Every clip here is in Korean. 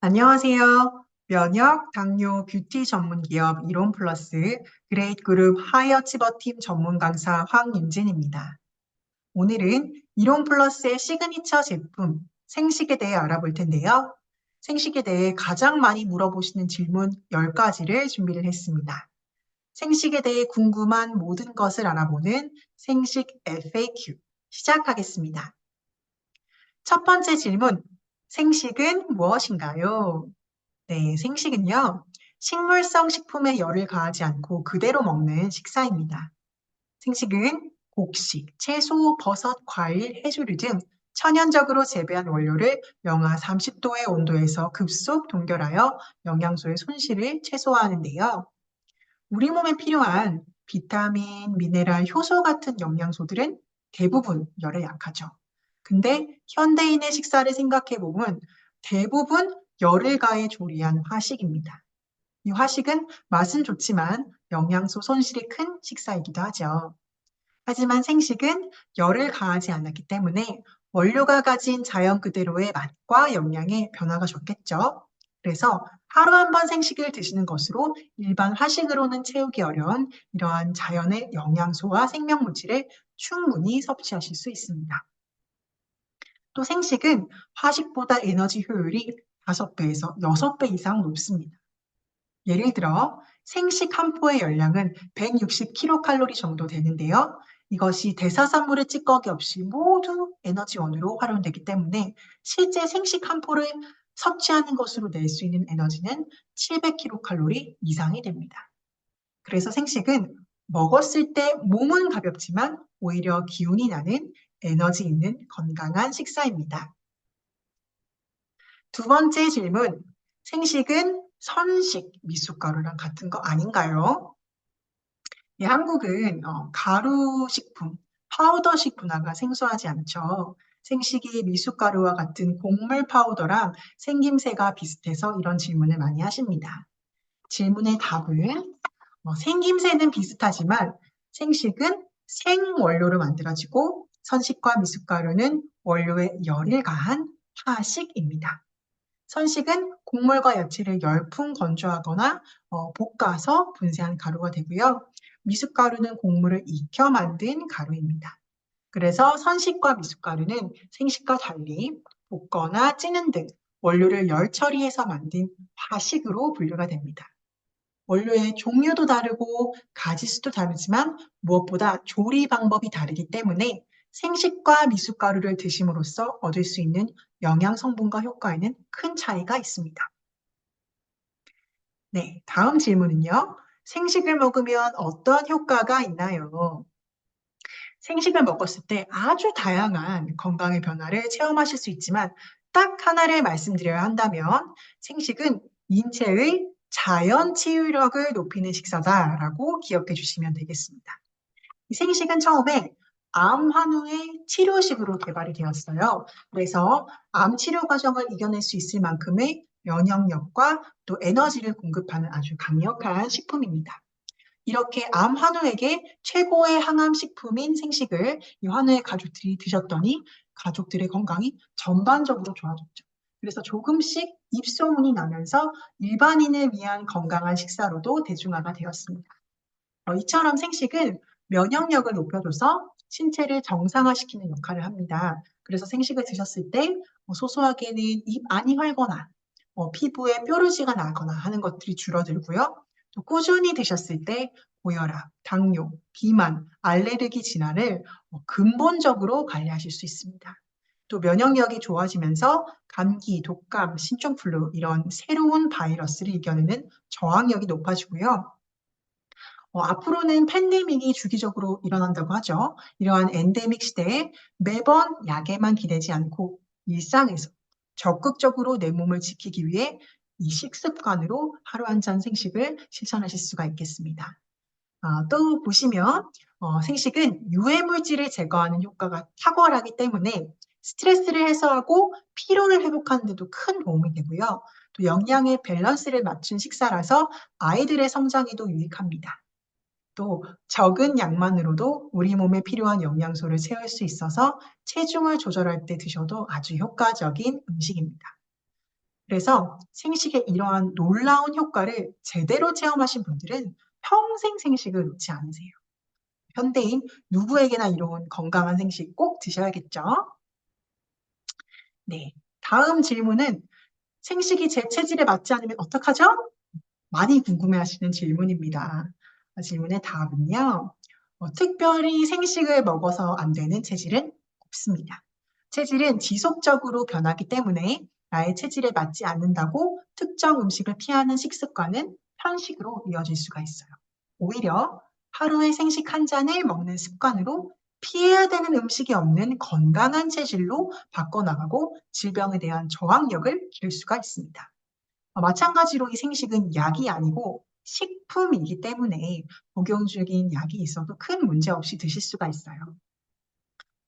안녕하세요. 면역, 당뇨, 뷰티 전문 기업 이론 플러스 그레이트 그룹 하이어 치버 팀 전문 강사 황윤진입니다. 오늘은 이론 플러스의 시그니처 제품 생식에 대해 알아볼 텐데요. 생식에 대해 가장 많이 물어보시는 질문 10가지를 준비를 했습니다. 생식에 대해 궁금한 모든 것을 알아보는 생식 FAQ 시작하겠습니다. 첫 번째 질문, 생식은 무엇인가요? 네, 생식은요, 식물성 식품에 열을 가하지 않고 그대로 먹는 식사입니다. 생식은 곡식, 채소, 버섯, 과일, 해조류 등 천연적으로 재배한 원료를 영하 30도의 온도에서 급속 동결하여 영양소의 손실을 최소화하는데요. 우리 몸에 필요한 비타민, 미네랄, 효소 같은 영양소들은 대부분 열에 약하죠. 근데 현대인의 식사를 생각해 보면 대부분 열을 가해 조리한 화식입니다. 이 화식은 맛은 좋지만 영양소 손실이 큰 식사이기도 하죠. 하지만 생식은 열을 가하지 않았기 때문에 원료가 가진 자연 그대로의 맛과 영양에 변화가 적겠죠. 그래서 하루 한 번 생식을 드시는 것으로 일반 화식으로는 채우기 어려운 이러한 자연의 영양소와 생명물질을 충분히 섭취하실 수 있습니다. 또 생식은 화식보다 에너지 효율이 5배에서 6배 이상 높습니다. 예를 들어 생식 한 포의 열량은 160kcal 정도 되는데요. 이것이 대사산물의 찌꺼기 없이 모두 에너지원으로 활용되기 때문에 실제 생식 한 포를 섭취하는 것으로 낼 수 있는 에너지는 700kcal 이상이 됩니다. 그래서 생식은 먹었을 때 몸은 가볍지만 오히려 기운이 나는 에너지 있는 건강한 식사입니다. 두 번째 질문. 생식은 선식 미숫가루랑 같은 거 아닌가요? 예, 한국은 어, 가루 식품, 파우더식 문화가 생소하지 않죠. 생식이 미숫가루와 같은 곡물 파우더랑 생김새가 비슷해서 이런 질문을 많이 하십니다. 질문의 답은 어, 생김새는 비슷하지만 생식은 생원료로 만들어지고 선식과 미숫가루는 원료에 열을 가한 화식입니다. 선식은 곡물과 야채를 열풍 건조하거나 어, 볶아서 분쇄한 가루가 되고요. 미숫가루는 곡물을 익혀 만든 가루입니다. 그래서 선식과 미숫가루는 생식과 달리 볶거나 찌는 등 원료를 열 처리해서 만든 화식으로 분류가 됩니다. 원료의 종류도 다르고 가지수도 다르지만 무엇보다 조리 방법이 다르기 때문에 생식과 미숫가루를 드심으로써 얻을 수 있는 영양 성분과 효과에는 큰 차이가 있습니다. 네, 다음 질문은요. 생식을 먹으면 어떤 효과가 있나요? 생식을 먹었을 때 아주 다양한 건강의 변화를 체험하실 수 있지만 딱 하나를 말씀드려야 한다면 생식은 인체의 자연 치유력을 높이는 식사다라고 기억해 주시면 되겠습니다. 생식은 처음에 암 환우의 치료식으로 개발이 되었어요. 그래서 암 치료 과정을 이겨낼 수 있을 만큼의 면역력과 또 에너지를 공급하는 아주 강력한 식품입니다. 이렇게 암 환우에게 최고의 항암 식품인 생식을 이 환우의 가족들이 드셨더니 가족들의 건강이 전반적으로 좋아졌죠. 그래서 조금씩 입소문이 나면서 일반인을 위한 건강한 식사로도 대중화가 되었습니다. 어, 이처럼 생식은 면역력을 높여줘서 신체를 정상화시키는 역할을 합니다. 그래서 생식을 드셨을 때뭐 소소하게는 입 안이 활거나 뭐 피부에 뾰루지가 나거나 하는 것들이 줄어들고요. 또 꾸준히 드셨을 때 고혈압, 당뇨, 비만, 알레르기 질환을 뭐 근본적으로 관리하실 수 있습니다. 또 면역력이 좋아지면서 감기, 독감, 신종플루 이런 새로운 바이러스를 이겨내는 저항력이 높아지고요. 어, 앞으로는 팬데믹이 주기적으로 일어난다고 하죠. 이러한 엔데믹 시대에 매번 약에만 기대지 않고 일상에서 적극적으로 내 몸을 지키기 위해 이 식습관으로 하루 한 잔 생식을 실천하실 수가 있겠습니다. 어, 또 보시면 어, 생식은 유해 물질을 제거하는 효과가 탁월하기 때문에 스트레스를 해소하고 피로를 회복하는 데도 큰 도움이 되고요. 또 영양의 밸런스를 맞춘 식사라서 아이들의 성장에도 유익합니다. 또 적은 양만으로도 우리 몸에 필요한 영양소를 채울 수 있어서 체중을 조절할 때 드셔도 아주 효과적인 음식입니다. 그래서 생식의 이러한 놀라운 효과를 제대로 체험하신 분들은 평생 생식을 놓지 않으세요. 현대인 누구에게나 이런 건강한 생식 꼭 드셔야겠죠? 네, 다음 질문은 생식이 제 체질에 맞지 않으면 어떡하죠? 많이 궁금해 하시는 질문입니다. 질문의 답은요. 어, 특별히 생식을 먹어서 안 되는 체질은 없습니다. 체질은 지속적으로 변하기 때문에 나의 체질에 맞지 않는다고 특정 음식을 피하는 식습관은 편식으로 이어질 수가 있어요. 오히려 하루에 생식 한 잔을 먹는 습관으로 피해야 되는 음식이 없는 건강한 체질로 바꿔나가고 질병에 대한 저항력을 기를 수가 있습니다. 어, 마찬가지로 이 생식은 약이 아니고 식품이기 때문에 복용 중인 약이 있어도 큰 문제 없이 드실 수가 있어요.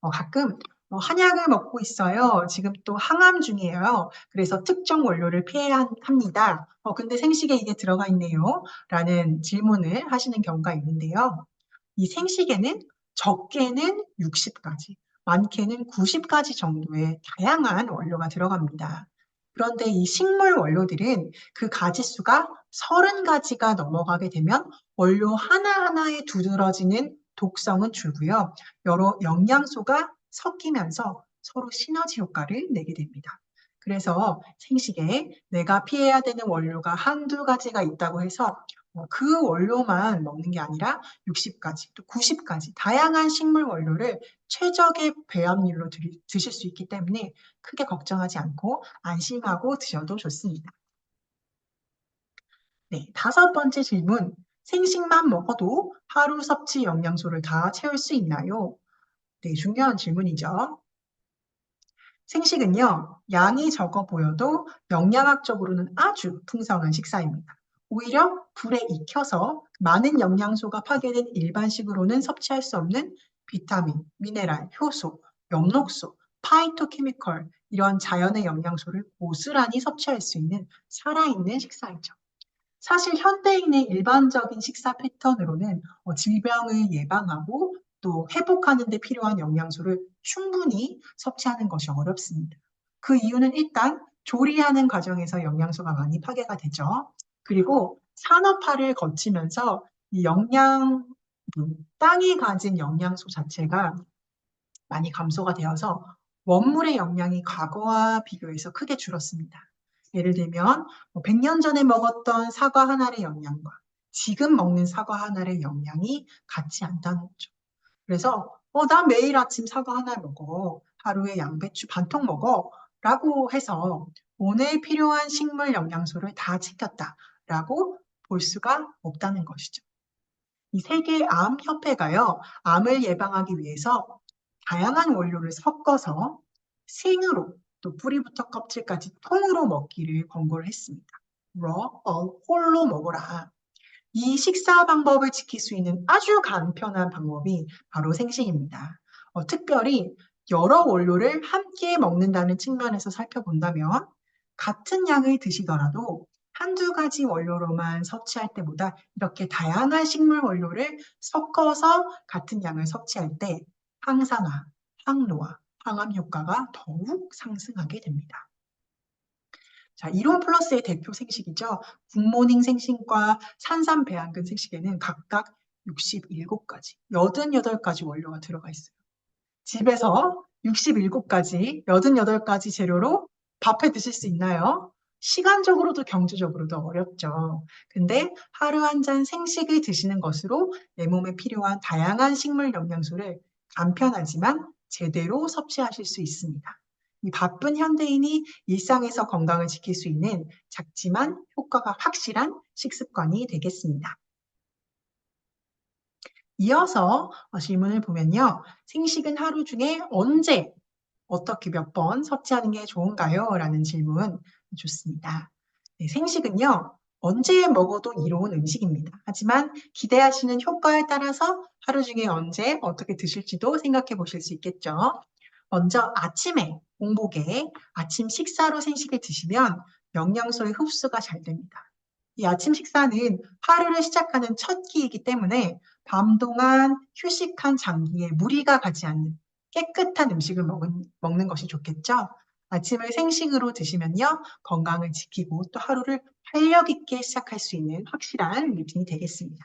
어, 가끔 어, 한약을 먹고 있어요. 지금 또 항암 중이에요. 그래서 특정 원료를 피해야 합니다. 어, 근데 생식에 이게 들어가 있네요. 라는 질문을 하시는 경우가 있는데요. 이 생식에는 적게는 60가지, 많게는 90가지 정도의 다양한 원료가 들어갑니다. 그런데 이 식물 원료들은 그 가지수가 30가지가 넘어가게 되면 원료 하나하나에 두드러지는 독성은 줄고요. 여러 영양소가 섞이면서 서로 시너지 효과를 내게 됩니다. 그래서 생식에 내가 피해야 되는 원료가 한두 가지가 있다고 해서 어, 그 원료만 먹는 게 아니라 60가지, 또 90가지 다양한 식물 원료를 최적의 배합률로 드실 수 있기 때문에 크게 걱정하지 않고 안심하고 드셔도 좋습니다. 네, 다섯 번째 질문. 생식만 먹어도 하루 섭취 영양소를 다 채울 수 있나요? 네, 중요한 질문이죠. 생식은요, 양이 적어 보여도 영양학적으로는 아주 풍성한 식사입니다. 오히려 불에 익혀서 많은 영양소가 파괴된 일반식으로는 섭취할 수 없는 비타민, 미네랄, 효소, 엽록소, 파이토케미컬 이런 자연의 영양소를 고스란히 섭취할 수 있는 살아있는 식사이죠. 사실 현대인의 일반적인 식사 패턴으로는 어, 질병을 예방하고 또 회복하는 데 필요한 영양소를 충분히 섭취하는 것이 어렵습니다. 그 이유는 일단 조리하는 과정에서 영양소가 많이 파괴가 되죠. 그리고 산업화를 거치면서 이 영양, 땅이 가진 영양소 자체가 많이 감소가 되어서 원물의 영양이 과거와 비교해서 크게 줄었습니다. 예를 들면 100년 뭐 전에 먹었던 사과 한 알의 영양과 지금 먹는 사과 한 알의 영양이 같지 않다는 거죠. 그래서 어, 나 매일 아침 사과 하나 먹어. 하루에 양배추 반통 먹어. 라고 해서 오늘 필요한 식물 영양소를 다 챙겼다. 라고 볼 수가 없다는 것이죠. 이 세계 암협회가요, 암을 예방하기 위해서 다양한 원료를 섞어서 생으로 또 뿌리부터 껍질까지 통으로 먹기를 권고를 했습니다. raw, 홀로 먹어라. 이 식사 방법을 지킬 수 있는 아주 간편한 방법이 바로 생식입니다. 어, 특별히 여러 원료를 함께 먹는다는 측면에서 살펴본다면 같은 양을 드시더라도 한두 가지 원료로만 섭취할 때보다 이렇게 다양한 식물 원료를 섞어서 같은 양을 섭취할 때 항산화, 항노화, 항암 효과가 더욱 상승하게 됩니다. 자, 이론 플러스의 대표 생식이죠. 굿모닝 생식과 산삼 배양근 생식에는 각각 67가지, 88가지 원료가 들어가 있어요. 집에서 67가지, 88가지 재료로 밥해 드실 수 있나요? 시간적으로도 경제적으로도 어렵죠. 근데 하루 한 잔 생식을 드시는 것으로 내 몸에 필요한 다양한 식물 영양소를 간편하지만 제대로 섭취하실 수 있습니다. 이 바쁜 현대인이 일상에서 건강을 지킬 수 있는 작지만 효과가 확실한 식습관이 되겠습니다. 이어서 질문을 보면요. 생식은 하루 중에 언제, 어떻게 몇 번 섭취하는 게 좋은가요? 라는 질문 좋습니다. 네, 생식은요. 언제 먹어도 이로운 음식입니다. 하지만 기대하시는 효과에 따라서 하루 중에 언제 어떻게 드실지도 생각해 보실 수 있겠죠. 먼저 아침에 공복에 아침 식사로 생식을 드시면 영양소의 흡수가 잘 됩니다. 이 아침 식사는 하루를 시작하는 첫 끼이기 때문에 밤 동안 휴식한 장기에 무리가 가지 않는 깨끗한 음식을 먹은, 먹는 것이 좋겠죠. 아침을 생식으로 드시면요. 건강을 지키고 또 하루를 활력 있게 시작할 수 있는 확실한 루틴이 되겠습니다.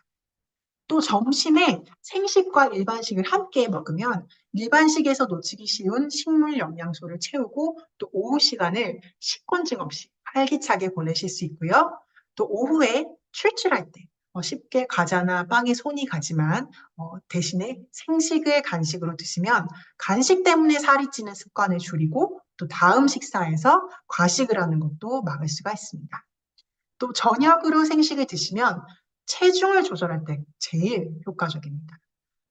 또 점심에 생식과 일반식을 함께 먹으면 일반식에서 놓치기 쉬운 식물 영양소를 채우고 또 오후 시간을 식곤증 없이 활기차게 보내실 수 있고요. 또 오후에 출출할 때 어, 쉽게 과자나 빵에 손이 가지만 어, 대신에 생식을 간식으로 드시면 간식 때문에 살이 찌는 습관을 줄이고 또 다음 식사에서 과식을 하는 것도 막을 수가 있습니다. 또 저녁으로 생식을 드시면 체중을 조절할 때 제일 효과적입니다.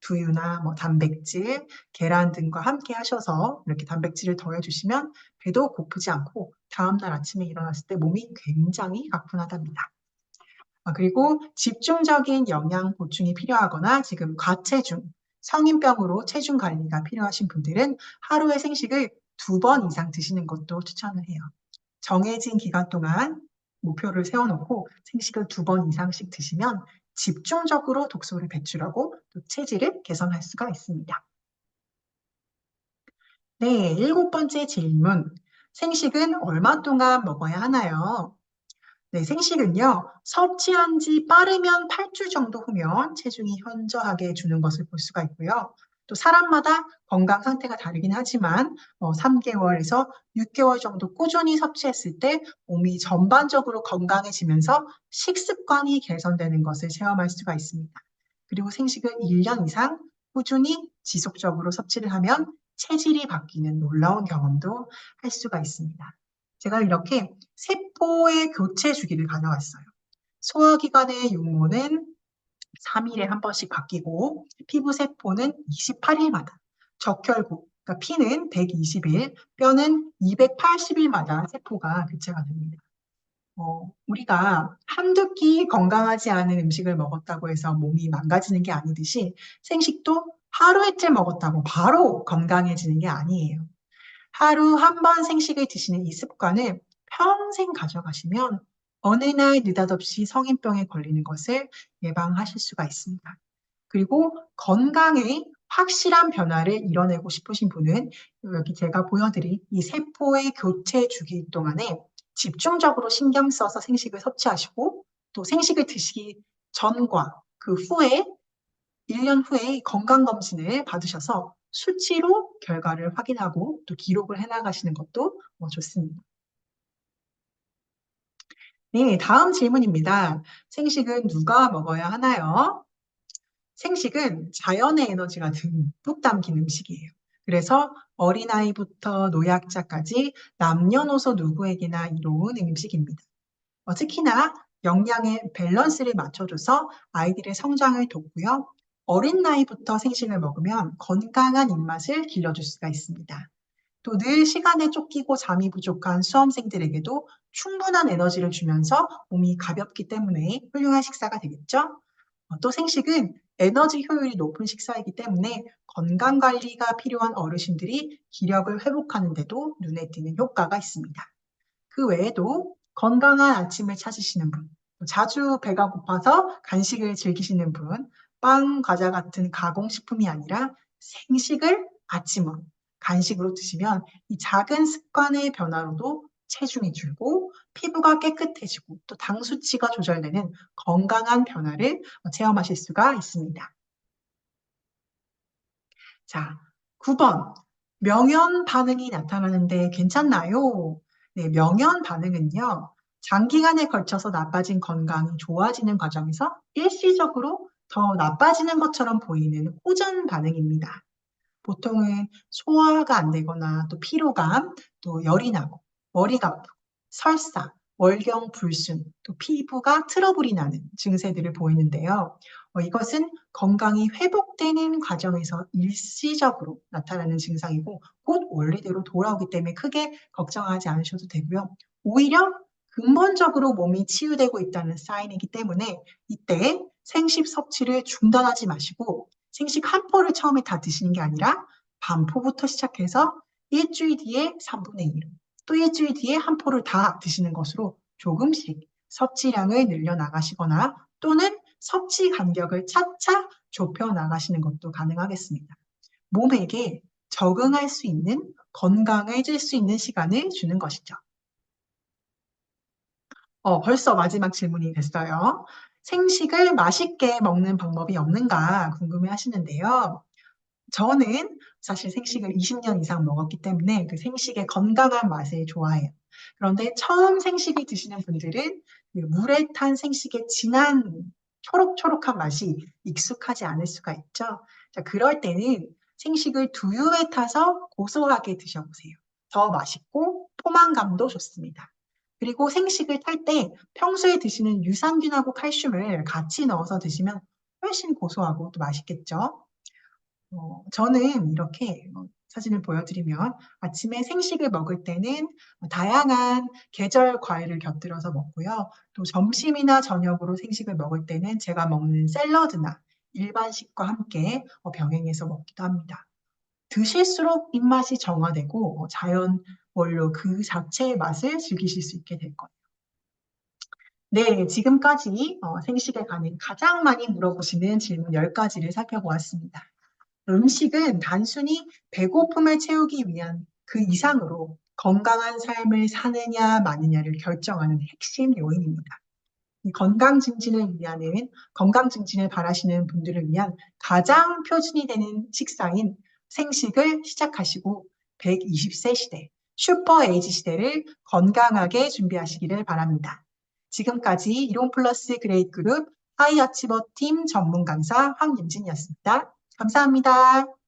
두유나 뭐 단백질, 계란 등과 함께 하셔서 이렇게 단백질을 더해주시면 배도 고프지 않고 다음날 아침에 일어났을 때 몸이 굉장히 가뿐하답니다. 아, 그리고 집중적인 영양 보충이 필요하거나 지금 과체중, 성인병으로 체중 관리가 필요하신 분들은 하루에 생식을 두 번 이상 드시는 것도 추천을 해요. 정해진 기간 동안 목표를 세워놓고 생식을 두 번 이상씩 드시면 집중적으로 독소를 배출하고 또 체질을 개선할 수가 있습니다. 네, 일곱 번째 질문. 생식은 얼마 동안 먹어야 하나요? 네, 생식은요, 섭취한 지 빠르면 8주 정도 후면 체중이 현저하게 주는 것을 볼 수가 있고요. 또 사람마다 건강 상태가 다르긴 하지만 어, 3개월에서 6개월 정도 꾸준히 섭취했을 때 몸이 전반적으로 건강해지면서 식습관이 개선되는 것을 체험할 수가 있습니다. 그리고 생식을 1년 이상 꾸준히 지속적으로 섭취를 하면 체질이 바뀌는 놀라운 경험도 할 수가 있습니다. 제가 이렇게 세포의 교체 주기를 가져왔어요. 소화기관의 용모는 3일에 한 번씩 바뀌고 피부 세포는 28일마다 적혈구, 그러니까 피는 120일, 뼈는 280일마다 세포가 교체가 됩니다. 어, 우리가 한두 끼 건강하지 않은 음식을 먹었다고 해서 몸이 망가지는 게 아니듯이 생식도 하루 이틀 먹었다고 바로 건강해지는 게 아니에요. 하루 한 번 생식을 드시는 이 습관을 평생 가져가시면 어느 날 느닷없이 성인병에 걸리는 것을 예방하실 수가 있습니다. 그리고 건강에 확실한 변화를 이뤄내고 싶으신 분은 여기 제가 보여드린 이 세포의 교체 주기 동안에 집중적으로 신경 써서 생식을 섭취하시고 또 생식을 드시기 전과 그 후에 1년 후에 건강검진을 받으셔서 수치로 결과를 확인하고 또 기록을 해나가시는 것도 뭐 좋습니다. 네, 다음 질문입니다. 생식은 누가 먹어야 하나요? 생식은 자연의 에너지가 듬뿍 담긴 음식이에요. 그래서 어린아이부터 노약자까지 남녀노소 누구에게나 이로운 음식입니다. 어, 특히나 영양의 밸런스를 맞춰줘서 아이들의 성장을 돕고요. 어린 나이부터 생식을 먹으면 건강한 입맛을 길러줄 수가 있습니다. 또 늘 시간에 쫓기고 잠이 부족한 수험생들에게도 충분한 에너지를 주면서 몸이 가볍기 때문에 훌륭한 식사가 되겠죠. 어, 또 생식은 에너지 효율이 높은 식사이기 때문에 건강 관리가 필요한 어르신들이 기력을 회복하는데도 눈에 띄는 효과가 있습니다. 그 외에도 건강한 아침을 찾으시는 분, 자주 배가 고파서 간식을 즐기시는 분, 빵, 과자 같은 가공식품이 아니라 생식을 아침으로 간식으로 드시면 이 작은 습관의 변화로도 체중이 줄고 피부가 깨끗해지고 또 당 수치가 조절되는 건강한 변화를 체험하실 수가 있습니다. 자, 9번. 명현 반응이 나타나는데 괜찮나요? 네, 명현 반응은요. 장기간에 걸쳐서 나빠진 건강이 좋아지는 과정에서 일시적으로 더 나빠지는 것처럼 보이는 호전 반응입니다. 보통은 소화가 안 되거나 또 피로감, 또 열이 나고 머리가 아프고 설사, 월경 불순, 또 피부가 트러블이 나는 증세들을 보이는데요. 어, 이것은 건강이 회복되는 과정에서 일시적으로 나타나는 증상이고 곧 원래대로 돌아오기 때문에 크게 걱정하지 않으셔도 되고요. 오히려 근본적으로 몸이 치유되고 있다는 사인이기 때문에 이때 생식 섭취를 중단하지 마시고 생식 한 포를 처음에 다 드시는 게 아니라 반포부터 시작해서 일주일 뒤에 3분의 1, 또 일주일 뒤에 한 포를 다 드시는 것으로 조금씩 섭취량을 늘려 나가시거나 또는 섭취 간격을 차차 좁혀 나가시는 것도 가능하겠습니다. 몸에게 적응할 수 있는 건강해질 수 있는 시간을 주는 것이죠. 어, 벌써 마지막 질문이 됐어요. 생식을 맛있게 먹는 방법이 없는가 궁금해 하시는데요. 저는 사실 생식을 20년 이상 먹었기 때문에 그 생식의 건강한 맛을 좋아해요. 그런데 처음 생식을 드시는 분들은 그 물에 탄 생식의 진한 초록초록한 맛이 익숙하지 않을 수가 있죠. 자, 그럴 때는 생식을 두유에 타서 고소하게 드셔보세요. 더 맛있고 포만감도 좋습니다. 그리고 생식을 탈 때 평소에 드시는 유산균하고 칼슘을 같이 넣어서 드시면 훨씬 고소하고 또 맛있겠죠. 어, 저는 이렇게 어, 사진을 보여드리면 아침에 생식을 먹을 때는 다양한 계절 과일을 곁들여서 먹고요. 또 점심이나 저녁으로 생식을 먹을 때는 제가 먹는 샐러드나 일반식과 함께 어, 병행해서 먹기도 합니다. 드실수록 입맛이 정화되고 어, 자연 원료 그 자체의 맛을 즐기실 수 있게 될 거예요. 네, 지금까지 어, 생식에 관해 가장 많이 물어보시는 질문 10가지를 살펴보았습니다. 음식은 단순히 배고픔을 채우기 위한 그 이상으로 건강한 삶을 사느냐 마느냐를 결정하는 핵심 요인입니다. 이 건강 증진을 위하는 건강 증진을 바라시는 분들을 위한 가장 표준이 되는 식사인 생식을 시작하시고 120세 시대, 슈퍼 에이지 시대를 건강하게 준비하시기를 바랍니다. 지금까지 이론 플러스 그레이트 그룹 하이어치버 팀 전문 강사 황윤진이었습니다. 감사합니다.